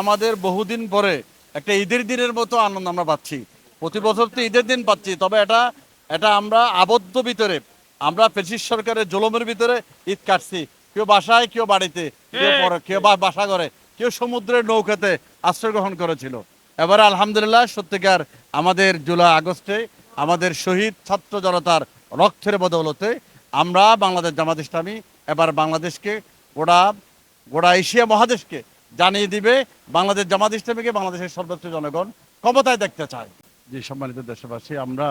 আমাদের বহুদিন পরে একটা ঈদের দিনের মতো আনন্দ আমরা পাচ্ছি। প্রতি বছর তো ঈদের দিন পাচ্ছি তবে এটা এটা আমরা আবদ্ধ ভিতরে আমরা পেশিস সরকারের জলমের ভিতরে ঈদ কাটছি। কেউ বাসায় কেউ বাড়িতে কেউ কেউ বাসা করে কেউ সমুদ্রের নৌকাতে আশ্রয় গ্রহণ করেছিল। এবার আলহামদুলিল্লাহ সত্যিকার আমাদের জুলাই আগস্টে আমাদের শহীদ ছাত্র জনতার রক্তের বদৌলতে আমরা বাংলাদেশ জামাত ইসলামী এবার বাংলাদেশকে গোড়া গোড়া এশিয়া মহাদেশকে জানিয়ে দিবে, বাংলাদেশ জামাত ইসলামীকে বাংলাদেশের সর্বোচ্চ জনগণ ক্ষমতায় দেখতে চায়। যে সম্মানিত দেশবাসী, আমরা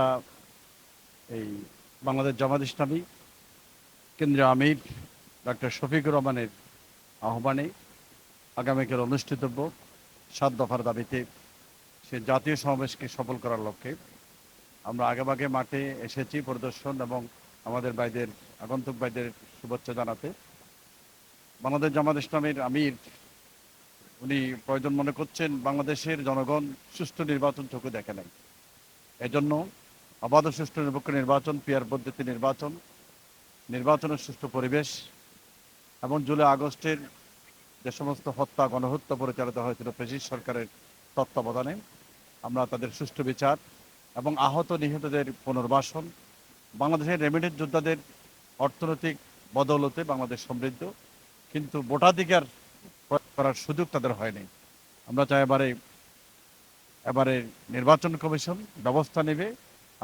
এই বাংলাদেশ জামাত ইসলামী, কেন্দ্রীয় আমির ডক্টর শফিকুর রহমানের আহ্বানে আগামীকাল অনুষ্ঠিতব্য সাত দফার দাবিতে সে জাতীয় সমাবেশকে সফল করার লক্ষ্যে। আমরা আগেভাগে মাঠে এসেছি পরিদর্শন এবং আমাদের ভাইদের, আগন্তুক ভাইদের শুভেচ্ছা জানাতে। বাংলাদেশ জামাত ইসলামের আমির উনি প্রয়োজন মনে করছেন বাংলাদেশের জনগণ সুষ্ঠু নির্বাচন চোখে দেখে নাই। এজন্য অবাধ সুষ্ঠু নিরপেক্ষ নির্বাচন, পিয়ার পদ্ধতি নির্বাচন, নির্বাচনের সুষ্ঠু পরিবেশ এবং জুলাই আগস্টের যে সমস্ত হত্যা, গণহত্যা পরিচালিত হয়েছিল ব্রিটিশ সরকারের তত্ত্বাবধানে, আমরা তাদের সুষ্ঠু বিচার এবং আহত নিহতদের পুনর্বাসন, বাংলাদেশের রেমিডেন্ট যোদ্ধাদের অর্থনৈতিক বদৌলতে বাংলাদেশ সমৃদ্ধ। কিন্তু ভোটাধিকার করার সুযোগ তাদের হয়নি। আমরা চাই এবারে এবারে নির্বাচন কমিশন ব্যবস্থা নেবে,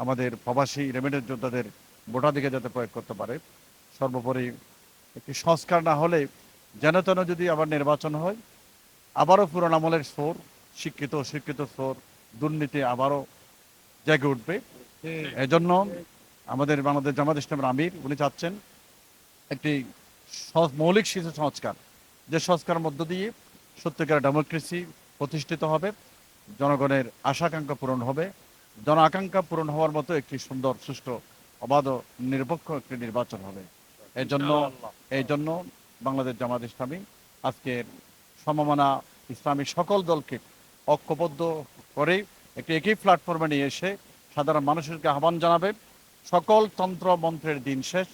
আমাদের প্রবাসী রেমিডেন্ট যোদ্ধাদের ভোটাধিকার যাতে প্রয়োগ করতে পারে। সর্বোপরি একটি সংস্কার না হলে যেন তেন যদি আবার নির্বাচন হয়, আবারও পুরান আমলের সোর শিক্ষিত অশিক্ষিত সোর দুর্নীতি আবারও জেগে উঠবে। এজন্য আমাদের বাংলাদেশ জামাত ইসলামের আমির, উনি চাচ্ছেন একটি মৌলিক শিশু সংস্কার। যে সংস্কার মধ্য দিয়ে সত্যিকার ডেমোক্রেসি প্রতিষ্ঠিত হবে জনগণের আশাকাঙ্ক্ষা পূরণ হবে জন আকাঙ্ক্ষা পূরণ হওয়ার মতো একটি সুন্দর সুষ্ঠু অবাধ ও নিরপেক্ষ একটি নির্বাচন হবে। এই জন্য এই জন্য বাংলাদেশ জামাত ইসলামী আজকের সমমানা ইসলামী সকল দলকে ঐক্যবদ্ধ করে একটি একই প্ল্যাটফর্মে নিয়ে এসে সাধারণ মানুষকে আহ্বান জানাবে সকল তন্ত্র মন্ত্রের দিন শেষ।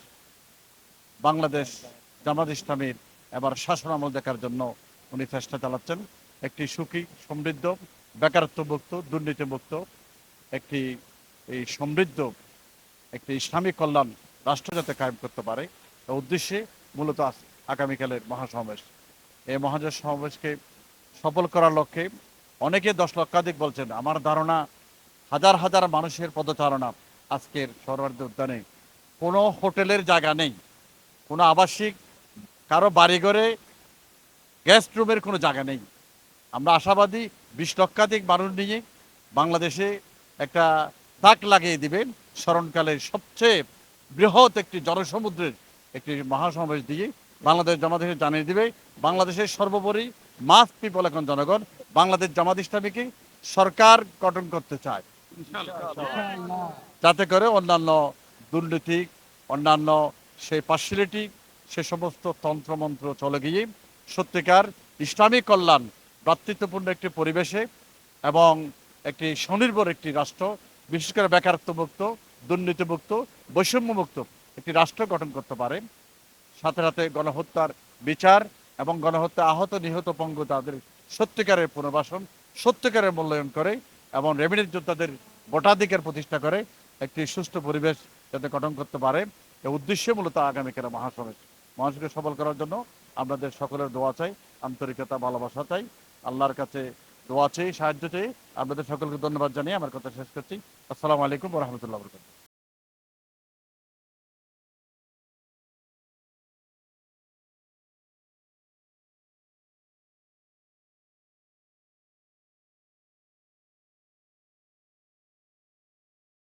বাংলাদেশ জামাত ইসলামীর এবার শাসন আমল দেখার জন্য উনি চেষ্টা চালাচ্ছেন। একটি সুখী, সমৃদ্ধ, বেকারত্বমুক্ত, দুর্নীতিমুক্ত একটি এই সমৃদ্ধ একটি ইসলামিক কল্যাণ রাষ্ট্র যাতে কায়েম করতে পারে। উদ্দেশ্যে মূলত আগামীকালের মহাসমাবেশ। এই মহাজোট সমাবেশকে সফল করার লক্ষ্যে অনেকে দশ লক্ষাধিক বলছেন, আমার ধারণা হাজার হাজার মানুষের পদচারণা আজকের সরোয়ার্দী উদ্যানে। কোনো হোটেলের জায়গা নেই, কোনো আবাসিক কারও বাড়িঘরে গেস্ট রুমের কোনো জায়গা নেই। আমরা আশাবাদী বিশ লক্ষাধিক মানুষ নিয়ে বাংলাদেশে একটা তাক লাগিয়ে দিবেন। স্মরণকালের সবচেয়ে বৃহৎ একটি জনসমুদ্রের একটি মহাসমাবেশ দিয়ে বাংলাদেশ জামাদেশে জানিয়ে দিবে বাংলাদেশের সর্বোপরি মাস পিপল এখন জনগণ বাংলাদেশ জামাত ইসলামীকে সরকার গঠন করতে চায়। যাতে করে অন্যান্য দুর্নীতি অন্যান্য সেই পার্সিলিটি সে সমস্ত তন্ত্রমন্ত্র চলে গিয়ে সত্যিকার ইসলামী কল্যাণ, ভ্রাতৃত্বপূর্ণ একটি পরিবেশে এবং একটি স্বনির্ভর একটি রাষ্ট্র, বিশেষ করে বেকারত্বমুক্ত, দুর্নীতিমুক্ত, বৈষম্যমুক্ত একটি রাষ্ট্র গঠন করতে পারে। সাথে সাথে গণহত্যার বিচার এবং গণহত্যা আহত নিহত পঙ্গু তাদের সত্যিকারের পুনর্বাসন, সত্যিকারের মূল্যায়ন করে এবং রেভিনিউ যোদ্ধাদের ভোটাধিকার প্রতিষ্ঠা করে একটি সুস্থ পরিবেশ যাতে গঠন করতে পারে। এই উদ্দেশ্যে মূলত আগামীকাল মহাসমাবেশ। মানুষকে সবল করার জন্য আপনাদের সকলের দোয়া চাই, আন্তরিকতা, ভালোবাসা চাই। আল্লাহর কাছে দোয়া চাই, সাহায্য চাই। আপনাদের সকলকে ধন্যবাদ জানিয়ে আমার কথা শেষ করছি। আসসালামু আলাইকুম রহমতুল্লাহ বরকাত